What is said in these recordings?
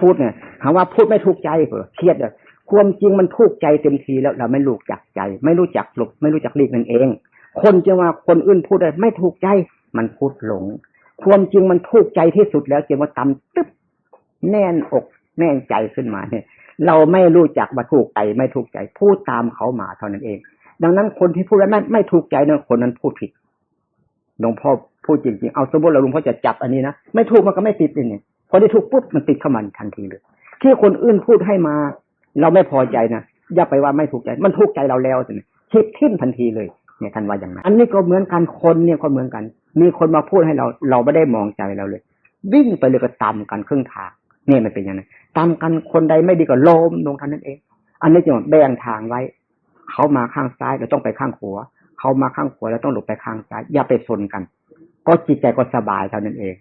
พูดเนี่ยหาว่าพูดไม่ถูกใจเหรอเครียดเลยความจริงมันถูกใจเต็มทีแล้วเราไม่รู้จักใจ ไม่รู้จักหลบไม่รู้จักลีกนั่นเอง คนจะว่าคนอื่นพูดได้ไม่ถูกใจ มันพูดหลง ความจริงมันถูกใจที่สุดแล้วจึงว่าตำตึ๊บแน่นอกแน่นใจขึ้นมาเนี่ย เราไม่รู้จักว่าถูกใจไม่ถูกใจ พูดตามเขามาเท่านั้นเอง ดังนั้นคนที่พูดแล้วไม่ไม่ถูกใจนี่ยคนนั้นพูดผิดหลวงพ่อพูดจริงๆ เอาสมมติเราหลวงพ่อจะจับอันนี้นะ ไม่ถูกมันก็ไม่ติดเนี่ย พอได้ถูกปุ๊บมันติดเข้ามาทันทีเลย ที่คนอื่นพูดให้มา เราไม่พอใจนะอย่าไปว่าไม่ถูกใจ มันถูกใจเราแล้วสิคิดทิ้มทันทีเลยเนี่ยท่านว่าอย่างนั้นอันนี้ก็เหมือนกันคนเนี่ยก็เหมือนกัน มีคนมาพูดให้เรา เราไม่ได้มองใจเราเลย วิ่งไปเลยก็ตามกันครึ่งทางเนี่ยมันเป็นอย่างนั้นตามกันคนใดไม่ดีก็ล้มลงท่านนั้นเอง อันนี้จึงแบ่งทางไว้ เขามาข้างซ้ายเราต้องไปข้างขวาเขามาข้างขวาเราต้องหลบไปข้างซ้ายอย่าไปชนกัน ก็จิตใจก็สบายเท่านั้นเอง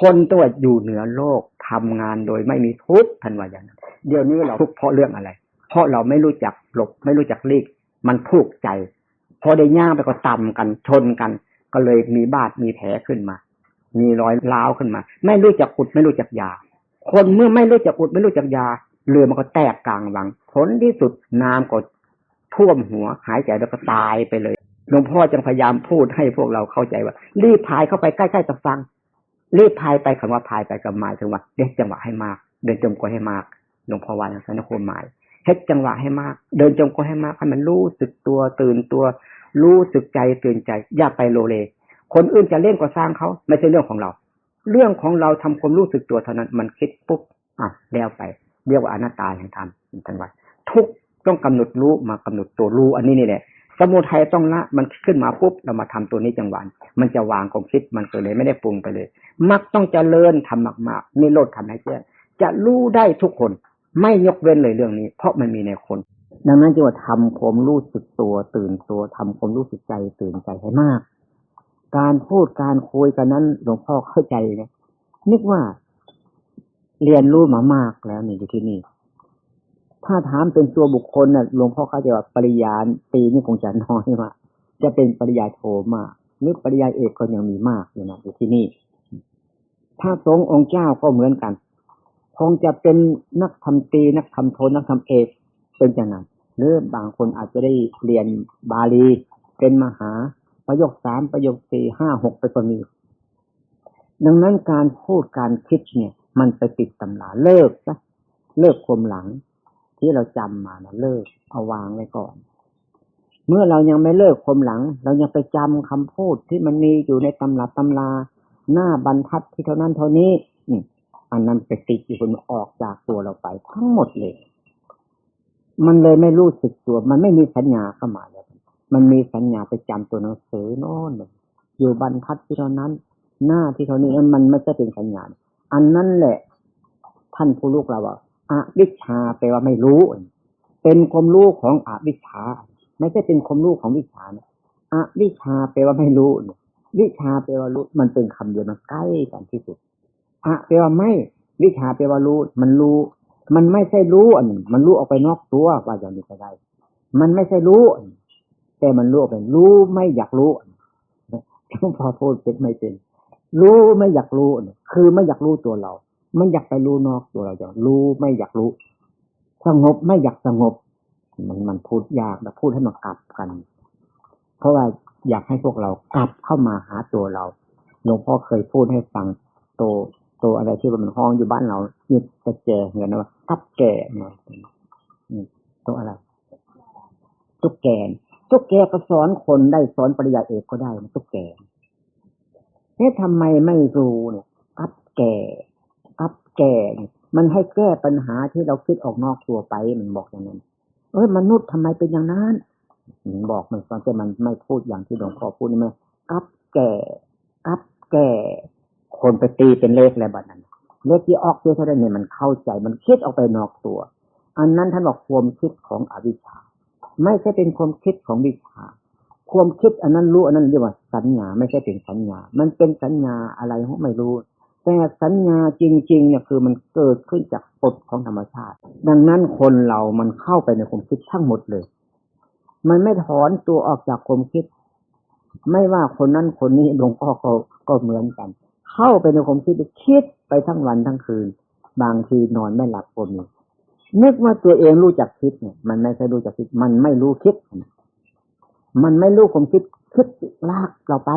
คนตัวอยู่เหนือโลกทำงานโดยไม่มีทุกข์ทันวาอย่างนั้นเดี๋ยวนี้เราทุกข์เพราะเรื่องอะไร เพราะเราไม่รู้จักหลบ ไม่รู้จักลีก มันทุกข์ใจ พอได้ย่างไปก็ต่ำกันชนกัน ก็เลยมีบาดมีแผลขึ้นมา มีรอยร้าวขึ้นมา ไม่รู้จักขุดไม่รู้จักยา คนเมื่อไม่รู้จักอุดไม่รู้จักยาเรือมันก็แตกกลางวังผลที่สุดน้ำก็ท่วมหัวหายใจแล้วก็ตายไปเลยหลวงพ่อจึงพยายามพูดให้พวกเราเข้าใจว่า รีบพายเข้าไปใกล้ๆตะฟัง รีบพายไปคำว่าพายไปกับหมายถึงว่าเด็กจังหวะให้มาก เดินจมกให้มากหลวงพ่อวาอย่างนั้นควหมายเฮ็ดจังหวะให้มาก เดินจมกให้มากให้มันรู้สึกตัวตื่นตัว รู้สึกใจตื่นใจ อย่าไปโลเล คนอื่นจะเล่นก็สร้างเขาไม่ใช่เรื่องของเรา เรื่องของเราทำความรู้สึกตัวเท่านั้นมันคิดปุ๊บอะแล้วไป เรียกว่าอนัตตาแห่งธรรมทันว่าทุกต้องกำหนดรู้มากำหนดตัวรู้อันนี้นี่แหละ สมุทัยต้องละมันขึ้นมาปุ๊บเรามาทำตัวนี้จังหวะมันจะวางความคิดมันก็เลยไม่ได้ปรุงไปเลย มักต้องเจริญทำมากๆนี่โลดทำให้เจ้จะรู้ได้ทุกคน ไม่ยกเว้นเลยเรื่องนี้ เพราะมันมีในคน ดังนั้นจึงว่าทำความรู้สึกตัว ตื่นตัวทำความรู้สึกใจ ตื่นใจให้มาก การพูดการคุยกันนั้นหลวงพ่อเข้าใจนะนึกว่าเรียนรู้มามากแล้วนี่อยู่ที่นี่ ถ้าถามเป็นตัวบุคคลนะ่ะหลวงพ่อเข้าใจว่าปริญญาตีนี่คงจะน้อยมากจะเป็นปริญญาโทมากหรือปริญญาเอกก็ยังมีมากอยู่นะอยู่ที่นี่ถ้าสงองค์เจ้าก็เหมือนกัน คงจะเป็นนักทำตีนักทำโทนักทำเอกเป็นอย่างนั้นหรือบางคนอาจจะได้เรียนบาลีเป็นมหา ประโยคสามประโยคสี่ห้าหกไปก็มีดังนั้นการพูดการคิดเนี่ย มันไปติดตำราเลิกซะเลิกความหลัง ที่เราจำมานะเลิกเอาวางไว้ก่อน เมื่อเรายังไม่เลิกความหลัง เรายังไปจำคำพูดที่มันมีอยู่ในตำราตำราหน้าบรรทัดที่เท่านั้นเท่านี้อันนั้นไปติดอยู่คนออกจากตัวเราไปทั้งหมดเลย มันเลยไม่รู้สึกตัว มันไม่มีสัญญาเข้ามาเลยมันมีสัญญาไปจำตัวหนังสือโน่นอยู่บรรทัดที่เท่านั้น หน้าที่เท่านี้มันไม่ใช่เป็นสัญญา อันนั้นแหละ ท่านผู้ลูกเราว่า อวิชาแปลว่าไม่รู้ เป็นความรู้ของอวิชาไม่ใช่เป็นความรู้ของวิชานะอวิชาแปลว่าไม่รู้ วิชาแปลว่ารู้ มันเป็นคำเดียวมันใกล้กันที่สุดอะแปลว่าไม่ วิชาแปลว่ารู้ มันรู้ มันไม่ใช่รู้อันมันรู้ออกไปนอกตัวว่าอย่างนี้ก็ได้ มันไม่ใช่รู้ แต่มันรู้ออกไปรู้ไม่อยากรู้พอพูดเป็นไม่เป็น รู้ไม่อยากรู้ คือไม่อยากรู้ตัวเรา ไม่อยากไปรู้นอกตัวเราจะรู้ไม่อยากรู้ สงบไม่อยากสงบ มันมันพูดยากแต่พูดให้มันกลับกัน เพราะว่าอยากให้พวกเรากลับเข้ามาหาตัวเราหลวงพ่อเคยพูดให้ฟังโตโตอะไรที่มันห้องอยู่บ้านเรายึดตะแจเห็นไหมว่าทับแก่เนาะตัวอะไรตุ๊กแกตุ๊กแกก็สอนคนได้สอนปริยาเอกก็ได้ตุ๊กแกเอ๊ะทำไมไม่รู้เนี่ยอับแก่ อับแก่มันให้แก้ปัญหาที่เราคิดออกนอกตัวไปมันบอกอย่างนั้น เอ้ยมนุษย์ทำไมเป็นอย่างนั้นมันบอกมันฟังแต่มันไม่พูดอย่างที่หลวงพ่อพูดนี่ไหมอับแก่อับแก่ คนไปตีเป็นเลขอะไรแบบนั้น เลขที่ออกเยอะเท่านั้นเนี่ยมันเข้าใจมันคิดออกไปนอกตัว อันนั้นท่านบอกความคิดของอวิชชา ไม่ใช่เป็นความคิดของวิชาความคิดอันนั้นรู้อันนั้นเรียกว่าสัญญา ไม่ใช่เป็นสัญญา มันเป็นสัญญาอะไรเขาไม่รู้ แต่สัญญาจริงๆเนี่ยคือมันเกิดขึ้นจากกฎของธรรมชาติ ดังนั้นคนเรามันเข้าไปในความคิดทั้งหมดเลย มันไม่ถอนตัวออกจากความคิด ไม่ว่าคนนั้นคนนี้หลวงพ่อก็ก็เหมือนกัน เข้าไปในความคิดคิดไปทั้งวันทั้งคืน บางทีนอนไม่หลับก็มีนึกว่าตัวเองรู้จักคิดเนี่ย มันไม่ใช่รู้จักคิด มันไม่รู้คิด มันไม่รู้ความคิดคิดลากเราไป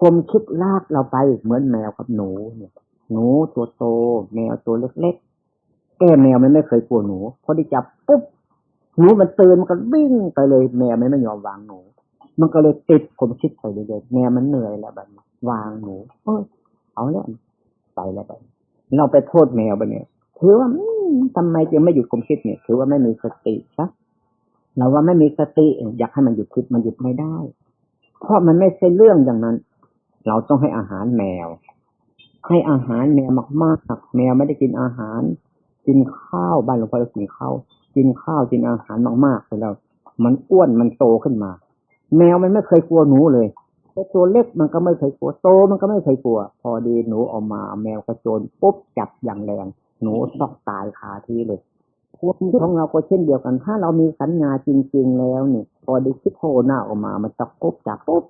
ความคิดลากเราไปเหมือนแมวกับหนูเนี่ยหนูตัวโต แมวตัวเล็กๆแก้แมวมันไม่เคยกลัวหนูพอได้จับปุ๊บหนูมันตื่นมันก็วิ่งไปเลย แมวไม่ไม่ยอมวางหนู มันก็เลยติดความคิดไปเรื่อยๆแมวมันเหนื่อยแล้วแบบวางหนูเอยเอาแล้วไปแล้วไปเราไปโทษแมวไปเนี่ยถือว่าอืมทำไมจึงไม่หยุดความคิดเนี่ย ถือว่าไม่มีสติซะเราว่าไม่มีสติ อยากให้มันหยุดคิดมันหยุดไม่ได้ เพราะมันไม่ใช่เรื่องอย่างนั้น เราต้องให้อาหารแมว ให้อาหารแมวมากๆ แมวไม่ได้กินอาหาร กินข้าวบ้านหลวงพ่อเรากินข้าวกินข้าวกินอาหารมากๆไปแล้วมันอ้วนมันโตขึ้นมา แมวมันไม่เคยกลัวหนูเลยแต่ตัวเล็กมันก็ไม่เคยกลัวโตมันก็ไม่เคยกลัว พอดีหนูออกมา แมวกระโจนปุ๊บจับอย่างแรง หนูตอกตายคาที่เลยความคิดของเราก็เช่นเดียวกัน ถ้าเรามีสัญญาจริง ๆ แล้วเนี่ยพอดีคิดโผล่หน้าออกมามันจะปุ๊บจับปุ๊บ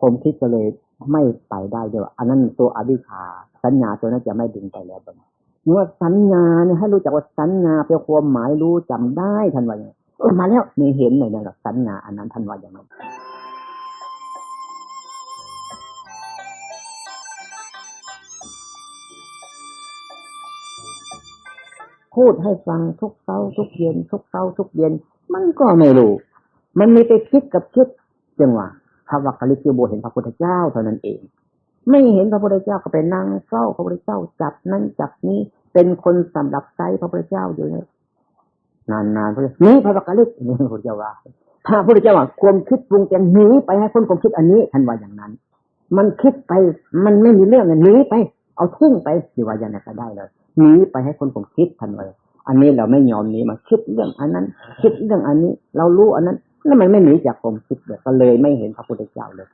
ผมคิดก็เลย ไม่ไปได้เดียวอันนั้นตัวอวิชชาสัญญาตัวนั้นจะไม่ดึงไปแล้วแบบเมื่อสัญญาเนี่ยให้รู้จักว่าสัญญาเป็นความหมายรู้จำได้ทันว่าอย่างเออมาแล้วนี่เห็นเลยนะหรอสัญญาอันนั้นทันว่าอย่างนั้นพูดให้ฟังทุกเช้าทุกเย็น ทุกเช้าทุกเย็น มันก็ไม่รู้ มันมีแต่คิดกับคิดจังหวะ พระวักกะลิกิโบเห็นพระพุทธเจ้าเท่านั้นเอง ไม่เห็นพระพุทธเจ้าก็ไปนั่งเฝ้าพระพุทธเจ้าจับนั่นจับนี้เป็นคนสำหรับใจพระพุทธเจ้าอยู่เลยนานๆพระนี้พระวักกะลิกนี่พระพุทธเจ้าว่าพระพุทธเจ้าว่าความคิดปรุงแต่งหนีไปให้คนความคิดอันนี้ท่านว่าอย่างนั้น มันคิดไปมันไม่มีเรื่องเลยหนีไป เอาทิ้งไปสิว่าอย่างนั้นก็ได้เลยหนีไปให้คนผมคิดทันเลยอันนี้เราไม่ยอมหนีมาคิดเรื่องอันนั้น คิดเรื่องอันนี้ เรารู้อันนั้น แล้วมันไม่หนีจากผมคิดเลยก็เลยไม่เห็นพระพุทธเจ้าเลย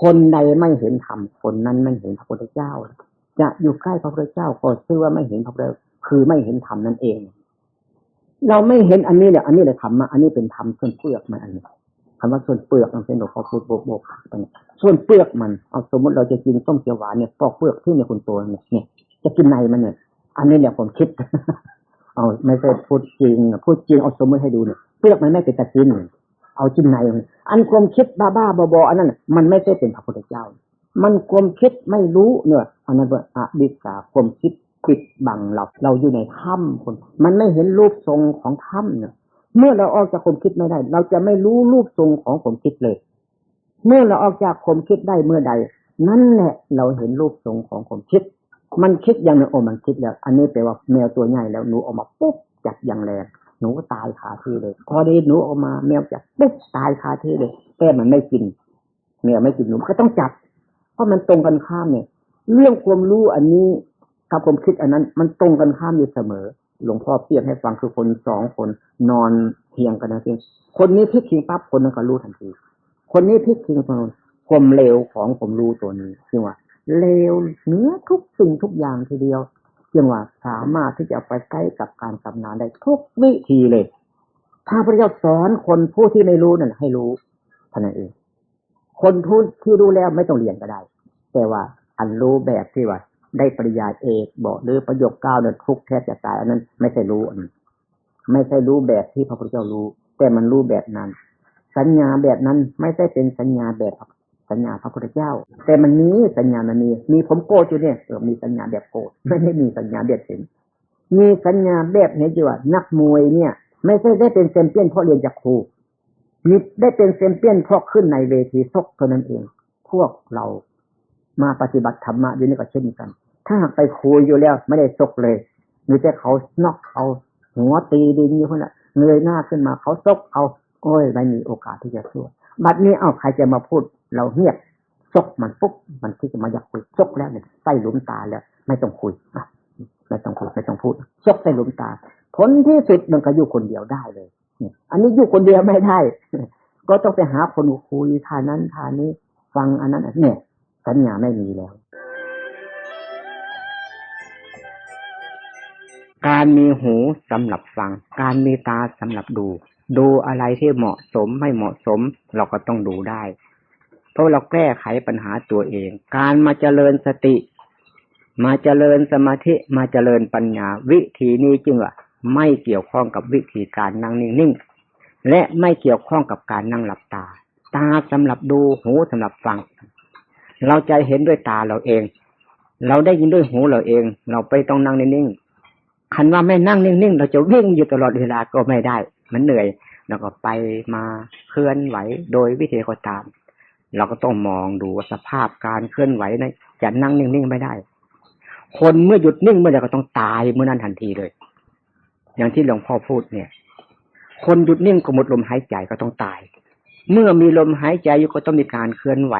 คนใดไม่เห็นธรรมคนนั้นไม่เห็นพระพุทธเจ้า จะอยู่ใกล้พระพุทธเจ้าก็ชื่อว่าไม่เห็นพระพุทธคือไม่เห็นธรรมนั่นเอง เราไม่เห็นอันนี้เนี่ยอันนี้เลยธรรมะอันนี้เป็นธรรมส่วนเปลือกมันอันนี้คำว่าส่วนเปลือกมันเป็นหลวงพ่อพูดโบกโบกส่วนเปลือกมันเอาสมมติเราจะกินต้มเขียวหวานเนี่ยปอกเปลือกที่เนี่ยคุณตัวเนี่ยเนี่ย จะกินในมันเนี่ย อันนี้เนี่ยผมคิด เอาไม่ใช่พูดจริงพูดจริงเอาสมมติให้ดูเนี่ยเปลือกมันไม่เป็นตะกิน เอาจิ้นในอันความคิดบ้าบ้าบอบออันนั้นมันไม่ใช่เป็นพระพุทธเจ้า มันความคิดไม่รู้เนี่ยอันนั้นเป็นอดิสาความคิดปิดบังเราเราอยู่ในถ้ำคน มันไม่เห็นรูปทรงของถ้ำเนี่ยเมื่อเราออกจากความคิดไม่ได้ เราจะไม่รู้รูปทรงของความคิดเลย เมื่อเราออกจากความคิดได้เมื่อใด นั่นแหละเราเห็นรูปทรงของความคิด มันคิดอย่างนึงโอ้มันคิดแล้ว อันนี้แปลว่าแมวตัวใหญ่แล้วหนูออกมาปุ๊บจับอย่างแรง หนูก็ตายคาที่เลย พอไดีหนูออกมาแมวจับปุ๊บตายคาที่เลยแต่มันไม่กินแมวไม่กินหนูก็ต้องจับ เพราะมันตรงกันข้ามเนี่ย เรื่องความรู้อันนี้กับความคิดอันนั้น มันตรงกันข้ามอยู่เสมอ หลวงพ่อเปรียบให้ฟังคือคนสองคนนอนเทียงกันนะเพียงคนนี้พลิกทิ้งปั๊บคนนั้นก็รู้ทันที คนนี้พลิกทิ้งปั๊บความเลวของผมรู้ตัวนี้คือว่าเลวเนื้อทุกสิ่งทุกอย่างทีเดียว เรียกว่าสามารถที่จะไปใกล้กับการทำงานได้ทุกวิธีเลย ถ้าพระเจ้าสอนคนผู้ที่ไม่รู้นั่นให้รู้เท่านั้นเองคนผู้ที่รู้แล้วไม่ต้องเรียนก็ได้ แต่ว่าอันรู้แบบที่ว่าได้ปริญาเอกบอกหรือประโยคเก้าเนี่ยทุกแทบจะตายอันนั้น ไม่ใช่รู้อันไม่ใช่รู้แบบที่พระพุทธเจ้ารู้ แต่มันรู้แบบนั้น สัญญาแบบนั้นไม่ใช่เป็นสัญญาแบบ สัญญาพระพุทธเจ้า แต่มันนี้สัญญามันมีมีผมโกรธอยู่เนี่ยเออมีสัญญาแบบโกรธไม่ได้มีสัญญาแบบเห็นมีสัญญาแบบเห็นอยู่ว่านักมวยเนี่ย ไม่ใช่ได้เป็นเซมเปี้ยนเพราะเรียนจากครูมีได้เป็นเซมเปี้ยนเพราะขึ้นในเวทีซกเท่านั้นเอง พวกเรามาปฏิบัติธรรมะอยู่นี่ก็เช่นกัน ถ้าหากไปคุยอยู่แล้วไม่ได้ซกเลยมีแต่เขานอกเอาหัวตีดินอยู่คนละเงยหน้าขึ้นมาเขาซกเอาโอ้ยไม่มีโอกาสที่จะช่วย บัดนี้เอาใครจะมาพูดเราเงียบซกมันปุ๊บมันที่จะมาอยากคุยซกแล้วเนี่ยใส่หลุมตาแล้ว ไม่ต้องคุยอะไม่ต้องคุยไม่ต้องพูดซกใส่หลุมตา ผลที่สุดมันก็อยู่คนเดียวได้เลยอันนี้อยู่คนเดียวไม่ได้ ก็ต้องไปหาคนคุยทานั้นทานี้ ฟังอันนั้นเนี่ยสัญญาไม่มีแล้ว การมีหูสำหรับฟัง การมีตาสำหรับดู ดูอะไรที่เหมาะสมไม่เหมาะสม เราก็ต้องดูได้ เพราะเราแก้ไขปัญหาตัวเอง การมาเจริญสติ มาเจริญสมาธิมาเจริญปัญญา วิธีนี้จึงว่าไม่เกี่ยวข้องกับวิธีการนั่งนิ่งๆและไม่เกี่ยวข้องกับการนั่งหลับตา ตาสำหรับดูหูสำหรับฟัง เราใจเห็นด้วยตาเราเอง เราได้ยินด้วยหูเราเอง เราไปต้องนั่งนิ่งๆคันว่าไม่นั่งนิ่งๆเราจะวิ่งอยู่ตลอดเวลาก็ไม่ได้ มันเหนื่อย แล้วก็ไปมาเคลื่อนไหวโดยวิธีก็ตาม เราก็ต้องมองดูสภาพการเคลื่อนไหวนะจะนั่งนิ่งๆไม่ได้ คนเมื่อหยุดนิ่งเมื่อใดก็ต้องตายเมื่อนั้นทันทีเลย อย่างที่หลวงพ่อพูดเนี่ย คนหยุดนิ่งก็หมดลมหายใจก็ต้องตาย เมื่อมีลมหายใจอยู่ก็ต้องมีการเคลื่อนไหว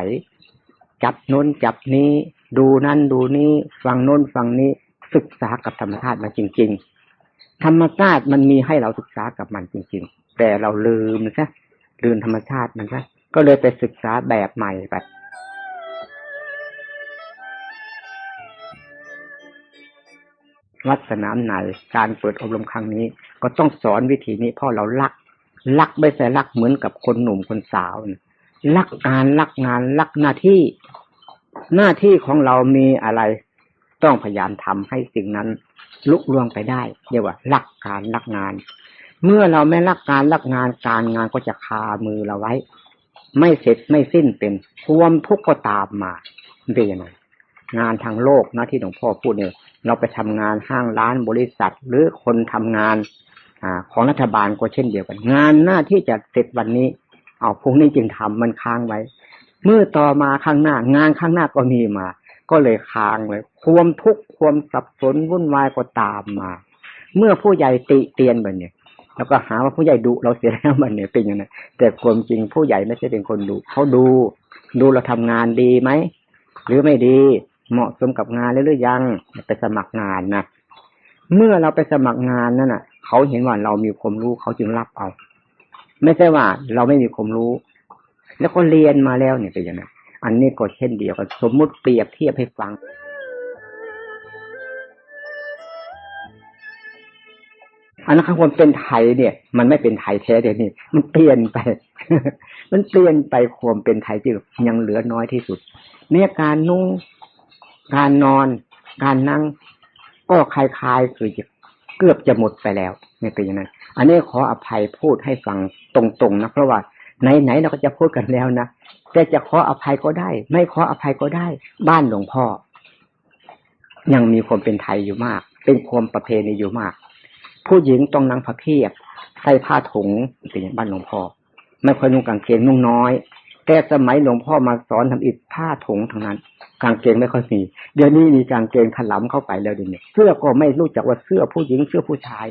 จับน้นจับนี้ ดูนั่นดูนี้ ฟังน้นฟังนี้ศึกษากับธรรมชาติมาจริง ๆ ธรรมชาติมันมีให้เราศึกษากับมันจริง ๆ แต่เราลืมซะลืมธรรมชาติมันซะก็เลยไปศึกษาแบบใหม่ไปวัดสนามไหนการเปิดอบรมครั้งนี้ ก็ต้องสอนวิธีนี้เพราะเราลักลักไม่ใช่ลักเหมือนกับคนหนุ่มคนสาวลักการลักงานลักหน้าที่ หน้าที่ของเรามีอะไร ต้องพยายามทำให้สิ่งนั้นลุล่วงไปได้เรียกว่าลักการลักงาน เมื่อเราไม่ลักการลักงานการงานก็จะคามือเราไว้ ไม่เสร็จไม่สิ้นเป็นความทุกข์ก็ตามมาเป็นยังไงงานทางโลกนะที่หลวงพ่อพูดเนี่ยเราไปทำงานห้างร้านบริษัท หรือคนทำงานอของรัฐบาลก็เช่นเดียวกัน งานหน้าที่จะเสร็จวันนี้ เอาพรุ่งนี้จึงทำมันค้างไว้ เมื่อต่อมาข้างหน้างานข้างหน้าก็มีมา ก็เลยค้างเลย ความทุกข์ความสับสนวุ่นวายก็ตามมา เมื่อผู้ใหญ่ติเตียนแบบนี้แล้วก็หาว่าผู้ใหญ่ดุเราเสียแล้วมันเนี่ยเป็นอย่างนั้นแต่ความจริงผู้ใหญ่ไม่ใช่เป็นคนดุเขาดู ดูเราทำงานดีไหมหรือไม่ดีเหมาะสมกับงานหรือยังไปสมัครงานนะเมื่อเราไปสมัครงานนั่นน่ะ เขาเห็นว่าเรามีความรู้เขาจึงรับเอา ไม่ใช่ว่าเราไม่มีความรู้ แล้วก็เรียนมาแล้วเนี่ยเป็นอย่างนั้น อันนี้ก็เช่นเดียวกัน สมมุติเปรียบเทียบให้ฟัง อันนั้นความเป็นไทยเนี่ย มันไม่เป็นไทยแท้เดี๋ยวนี้มันเปลี่ยนไป มันเปลี่ยนไปความเป็นไทยจึงยังเหลือน้อยที่สุดเนี่ยการนุ่งการนอน การนั่ง ก็คลายๆคือเกือบจะหมดไปแล้วไม่เป็นอย่างนั้น อันนี้ขออภัยพูดให้ฟังตรงๆนะเพราะว่าไหนๆเราก็จะพูดกันแล้วนะ แต่จะขออภัยก็ได้ ไม่ขออภัยก็ได้ บ้านหลวงพ่อ ยังมีความเป็นไทยอยู่มาก เป็นความประเพณีอยู่มาก ผู้หญิงต้องนั่งผ้าเพียบใส่ผ้าถุงเป็นอย่างบ้านหลวงพ่อ ไม่ค่อยนุ่งกางเกงนุ่งน้อย แต่สมัยหลวงพ่อมาสอนทำอิฐผ้าถุงทั้งนั้น กางเกงไม่ค่อยมี เดี๋ยวนี้มีกางเกงขลำเข้าไปแล้วเดิเนี่ยเสื้อก็ไม่รู้จักว่าเสื้อผู้หญิงเสื้อผู้ชาย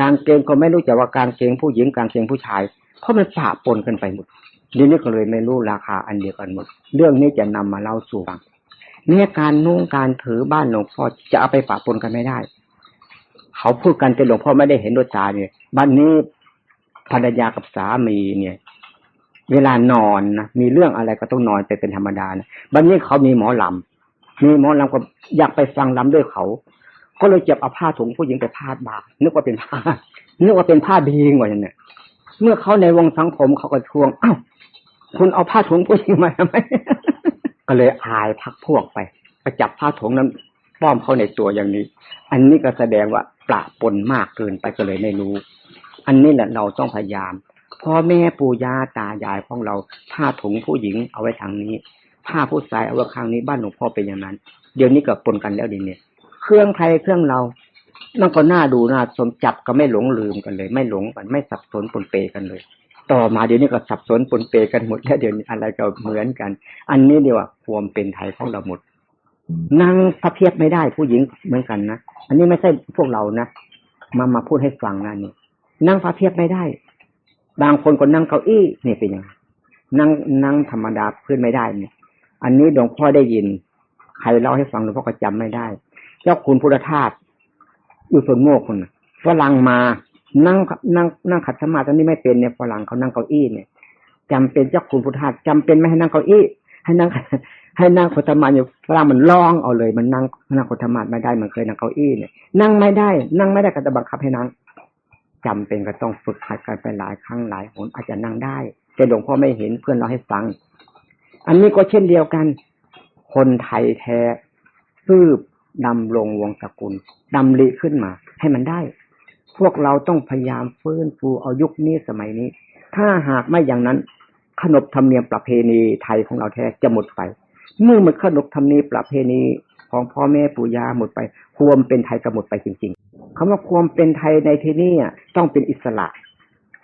กางเกงก็ไม่รู้จักว่ากางเกงผู้หญิงกางเกงผู้ชาย เพราะมันปะปนกันไปหมด เดี๋ยวนี้ก็เลยไม่รู้ราคาอันเดียวกันหมด เรื่องนี้จะนำมาเล่าสู่ฟังเนี่ยการนุ่งการถือบ้านหลวงพ่อจะเอาไปปะปนกันไม่ได้ เขาพูดกันแต่หลวงพ่อไม่ได้เห็นด้วยตาเนี่ยบ้านนี้ภรรยากับสามีเนี่ย เวลานอนนะมีเรื่องอะไรก็ต้องนอนไปเป็นธรรมดานะบ้านนี้เขามีหมอลำมีหมอลำก็อยากไปฟังลำด้วยเขา ก็เลยเจ็บเอาผ้าถุงผู้หญิงไปพาดบ่านึกว่าเป็นผ้านึกว่าเป็นผ้าดีกว่าอย่างเนี้ยเมื่อเขาในวงสังคมเขาก็ทวงอ้าว คุณเอาผ้าถุงผู้หญิงมาทำไมก็เลยอายพักพวกไปไปจับผ้าถุงนั้นป้อมเข้าในตัวอย่างนี้ อันนี้ก็แสดงว่าปละปนมากเกินไปก็เลยไม่รู้ อันนี้แหละเราต้องพยายามพ่อแม่ปู่ย่าตายายของเราผ้าถุงผู้หญิงเอาไว้ทางนี้ผ้าผู้ชายเอาไว้ข้างนี้บ้านหลวงพ่อเป็นอย่างนั้น เดี๋ยวนี้ก็ปนกันแล้วดีเนี่ย เครื่องไทยเครื่องเรามันก็น่าดูน่าสมจับก็ไม่หลงลืมกันเลย ไม่หลงกันไม่สับสนปนเปกันเลย ต่อมาเดี๋ยวนี้ก็สับสนปนเปกันหมดแล้วเดี๋ยวนี้อะไรก็เหมือนกัน อันนี้เดียวความเป็นไทยของเราหมดนั่งพระเพียบไม่ได้ผู้หญิงเหมือนกันนะอันนี้ไม่ใช่พวกเรานะมามาพูดให้ฟังนะนี่นั่งพระเพียบไม่ได้ บางคนก็นั่งเก้าอี้เนี่ยเป็นยังไงนั่งนั่งธรรมดาพื้นไม่ได้เนี่ย อันนี้หลวงพ่อได้ยิน ใครเล่าให้ฟังหลวงพ่อก็จำไม่ได้ เจ้าคุณพุทธทาสอยู่ส่วนโมกคนฝรั่งมา นั่งนั่งนั่งขัดสมาธินี่ไม่เป็นเนี่ยฝรั่งเขานั่งเก้าอี้เนี่ยจำเป็นเจ้าคุณพุทธาสจำเป็นไม่ให้นั่งเก้าอี้ ให้นั่งให้นั่งขัดสมาธิอยู่ฝรั่งมันร้องเอาเลย มันนั่งนั่งขัดสมาธิไม่ได้มันเคยนั่งเก้าอี้เนี่ยนั่งไม่ได้ นั่งไม่ได้ก็จะบังคับให้นั่งจำเป็นก็ต้องฝึกหัดกันไปหลายครั้งหลายหนอาจจะนั่งได้ แต่หลวงพ่อไม่เห็นเพื่อนเราให้ฟัง อันนี้ก็เช่นเดียวกัน คนไทยแท้ซืบดำรงวงศกุลดำริขึ้นมา ให้มันได้ พวกเราต้องพยายามฟื้นฟูเอายุคนี้สมัยนี้ ถ้าหากไม่อย่างนั้น ขนบธรรมเนียมประเพณีไทยของเราแท้จะหมดไป เมื่อมันขนบธรรมเนียมประเพณีของพ่อแม่ปู่ย่าหมดไป ความเป็นไทยก็หมดไปจริง ๆคำว่าความเป็นไทยในที่นี้ต้องเป็นอิสระ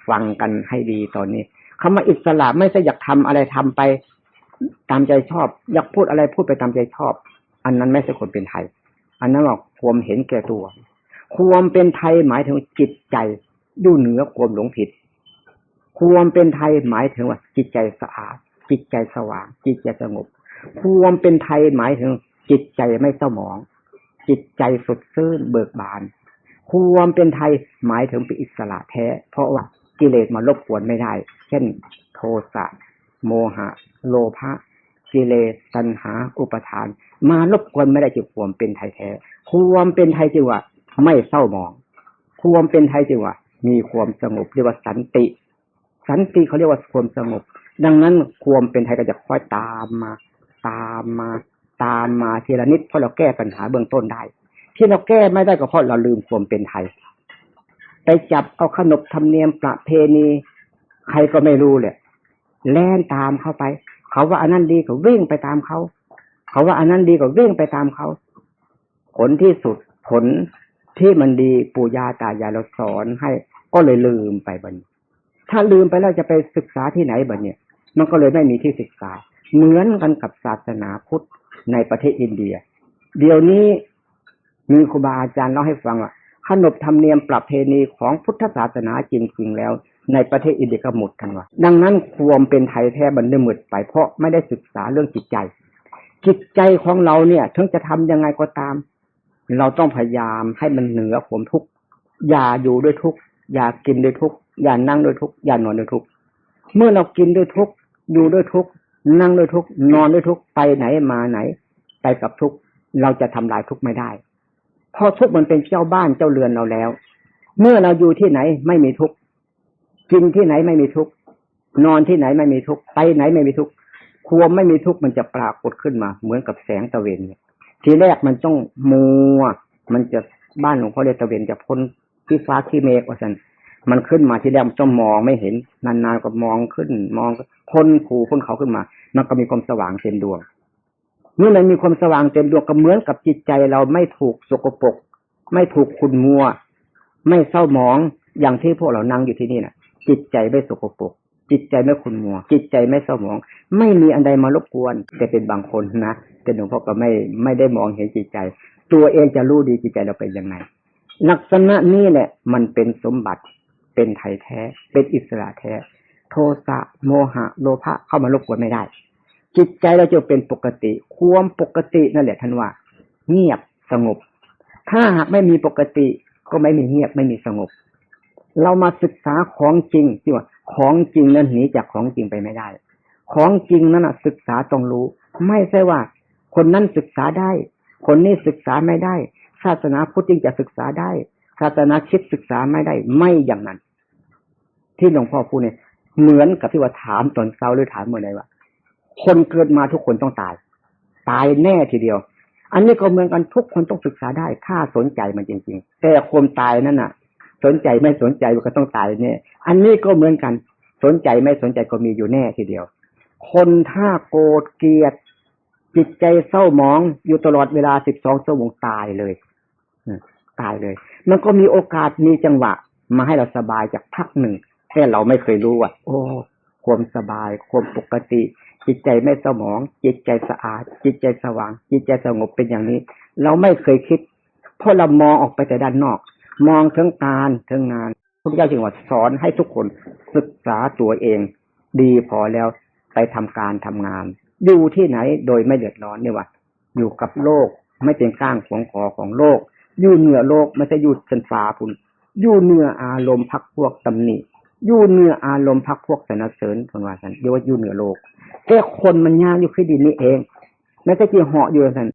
ฟังกันให้ดีตอนนี้คำว่าอิสระไม่ใช่อยากทำอะไรทำไป ตามใจชอบ อยากพูดอะไรพูดไปตามใจชอบ อันนั้นไม่ใช่คนเป็นไทย อันนั้นว่าความเห็นแก่ตัว ความเป็นไทยหมายถึงจิตใจอยู่เหนือความหลงผิด ความเป็นไทยหมายถึงว่า จิตใจสะอาด จิตใจสว่าง จิตใจสงบ ความเป็นไทยหมายถึง จิตใจไม่เศร้าหมอง จิตใจสดชื่นเบิกบาน ความเป็นไทยหมายถึงเป็นอิสระแท้ เพราะว่ากิเลสมารบกวนไม่ได้ เช่น โทสะโมหะ โลภะกิเลสตัณหา อุปทาน มารบกวนไม่ได้จึงความเป็นไทยแท้ ความเป็นไทยจึงว่า ไม่เศร้าหมอง ความเป็นไทยจึงว่ามีความสงบเรียกว่าสันติ สันติเขาเรียกว่าความสงบ ดังนั้นความเป็นไทยก็จะค่อยตามมา ตามมา ตามมาทีละนิดเพราะเราแก้ปัญหาเบื้องต้นได้ ที่เราแก้ไม่ได้ก็เพราะเราลืมความเป็นไทย ไปจับเอาขนบธรรมเนียมประเพณี ใครก็ไม่รู้เลยแล่นตามเข้าไป เขาว่าอันนั้นดีก็วิ่งไปตามเขา เขาว่าอันนั้นดีก็วิ่งไปตามเขา ผลที่สุดผล ที่มันดีปู่ย่าตายายเราสอนให้ก็เลยลืมไปบัดนถ้าลืมไปแล้วจะไปศึกษาที่ไหนบัดเนี่ย มันก็เลยไม่มีที่ศึกษา เหมือนกันกับศาสนาพุทธในประเทศอินเดีย เดี๋ยวนี้มีครูบาอาจารย์เล่าให้ฟังว่าขนบธรรมเนียมประเพณีของพุทธศาสนาจริงๆแล้ว ในประเทศอินเดียก็หมดกันว่าดังนั้นความเป็นไทยแท้บันได้หมดไปเพราะไม่ได้ศึกษาเรื่องจิตใจ จิตใจของเราเนี่ยถึงจะทำยังไงก็ตาม เราต้องพยายามให้มันเหนือความทุกข์อย่าอยู่ด้วยทุกข์อย่ากินด้วยทุกข์อย่านั่งด้วยทุกข์อย่านอนด้วยทุกข์เมื่อเรากินด้วยทุกข์อยู่ด้วยทุกข์นั่งด้วยทุกข์นอนด้วยทุกข์ไปไหนมาไหน ไปกับทุกข์เราจะทำลายทุกข์ไม่ได้ เพราะทุกข์มันเป็นเจ้าบ้านเจ้าเรือนเราแล้ว เมื่อเราอยู่ที่ไหนไม่มีทุกข์กินที่ไหนไม่มีทุกข์นอนที่ไหนไม่มีทุกข์ไปไหนไม่มีทุกข์ความไม่มีทุกข์มันจะปรากฏขึ้นมา เหมือนกับแสงตะเวนเนี่ย ทีแรกมันต้องมัว มันจะบ้านหลวงพ่อเรียกตะเวนจะพ้นที่ฟ้าที่เมฆว่าสันมันขึ้นมาทีแรกมันต้องมองไม่เห็นนานๆก็มองขึ้น มองพ้นภูพ้นเขาขึ้นมา มันก็มีความสว่างเต็มดวงเมื่อมันมีความสว่างเต็มดวงก็เหมือนกับจิตใจเราไม่ถูกสกปรกไม่ถูกขุนมัว ไม่เศร้าหมองอย่างที่พวกเรานั่งอยู่ที่นี่น่ะ จิตใจไม่สกปรก จิตใจไม่ขุ่นมัว จิตใจไม่เศร้าหมอง ไม่มีอันใดมารบกวน แต่เป็นบางคนนะแต่หลวงพ่อก็ไม่ไม่ได้มองเห็นจิตใจ ตัวเองจะรู้ดีจิตใจเราเป็นยังไงลักษณะนี้แหละมันเป็นสมบัติเป็นไทยแท้ เป็นอิสระแท้ โทสะโมหะ โลภะเข้ามารบกวนไม่ได้ จิตใจเราจะเป็นปกติความปกตินั่นแหละท่านว่า เงียบสงบ ถ้าหากไม่มีปกติก็ไม่มีเงียบไม่มีสงบ เรามาศึกษาของจริงที่ว่า ของจริงนั้นหนีจากของจริงไปไม่ได้ ของจริงนั้นนะศึกษาต้องรู้ ไม่ใช่ว่า คนนั้นศึกษาได้ คนนี้ศึกษาไม่ได้ ศาสนาพุทธจึงจะศึกษาได้ ศาสนาคิดศึกษาไม่ได้ ไม่อย่างนั้น ที่หลวงพ่อพูดเนี่ยเหมือนกับที่ว่าถามตอนเช้าหรือถามเมื่อไหร่ว่า คนเกิดมาทุกคนต้องตาย ตายแน่ทีเดียว อันนี้ก็เหมือนกันทุกคนต้องศึกษาได้ ถ้าสนใจมันจริง ๆ แต่ความตายนั่นน่ะ สนใจไม่สนใจมันก็ต้องตายเนี่ยอันนี้ก็เหมือนกัน สนใจไม่สนใจก็มีอยู่แน่ทีเดียว คนถ้าโกรธเกลียด จิตใจเศร้าหมองอยู่ตลอดเวลาสิบสองชั่วโมงตายเลยตายเลย มันก็มีโอกาสมีจังหวะ มาให้เราสบายจากพักหนึ่งแค่เราไม่เคยรู้ว่าโอ้ความสบาย ความปกติ จิตใจไม่เศร้าหมอง จิตใจสะอาด จิตใจสว่าง จิตใจสงบเป็นอย่างนี้ เราไม่เคยคิด เพราะเรามองออกไปแต่ด้านนอก มองถึงการถึงงานพระเจ้าจึงว่าสอนให้ทุกคนศึกษาตัวเอง ดีพอแล้วไปทำการทำงานอยู่ที่ไหนโดยไม่เดือดร้อนเนี่ยว่าอยู่กับโลกไม่เป็นก้างขวงคอของโลก อยู่เหนือโลกไม่ใช่อยู่ชั้นฟ้าพุ่นอยู่เหนืออารมณ์พักพวกตำหนิอยู่เหนืออารมณ์พักพวกสนเสริญคนว่าสันเรียกว่าอยู่เหนือโลกแต่คนมันยากอยู่ที่ดินนี่เองไม่ใช่จีเหาะอยู่สัน